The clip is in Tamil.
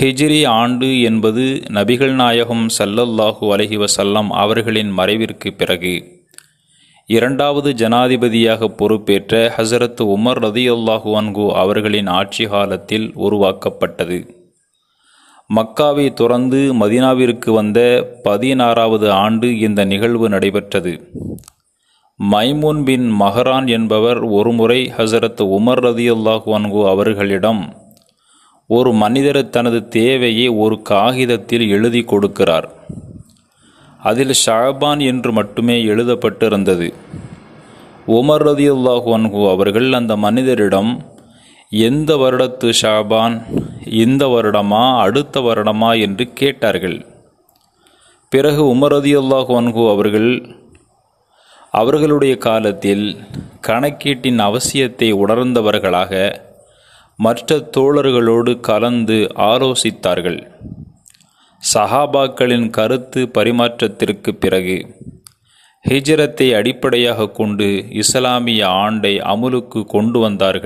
ஹிஜ்ரி ஆண்டு என்பது நபிகள் நாயகம் சல்லல்லாஹு அலஹி வசல்லம் அவர்களின் மறைவிற்கு பிறகு. இரண்டாவது ஜனாதிபதியாக பொறுப்பேற்ற ஹசரத் உமர் ரதியல்லாஹு அன்கு அவர்களின் ஆட்சி காலத்தில் உருவாக்கப்பட்டது. மக்காவை துறந்து மதீனாவிற்கு வந்த பதினாறாவது ஆண்டு இந்த நிகழ்வு நடைபெற்றது. மைமூன் பின் மஹரான் என்பவர் ஒருமுறை ஹசரத் உமர் ரதியுல்லாஹு அன்கு அவர்களிடம் ஒரு மனிதர் தனது தேவையை ஒரு காகிதத்தில் எழுதி கொடுக்கிறார். அதில் ஷாபான் என்று மட்டுமே எழுதப்பட்டிருந்தது. உமர் ரதியுல்லாஹு அன்ஹு அவர்கள் அந்த மனிதரிடம் எந்த வருடத்து ஷாபான்? இந்த வருடமா? அடுத்த வருடமா? என்று கேட்டார்கள். பிறகு உமர் ரதியுல்லாஹு அன்ஹு அவர்கள் அவர்களுடைய காலத்தில் கணக்கீட்டின் அவசியத்தை உணர்ந்தவர்களாக மற்ற தோழர்களோடு கலந்து ஆலோசித்தார்கள். சஹாபாக்களின் கருத்து பரிமாற்றத்திற்கு பிறகு ஹிஜரத்தை அடிப்படையாக கொண்டு இஸ்லாமிய ஆண்டை அமுலுக்கு கொண்டு வந்தார்கள்.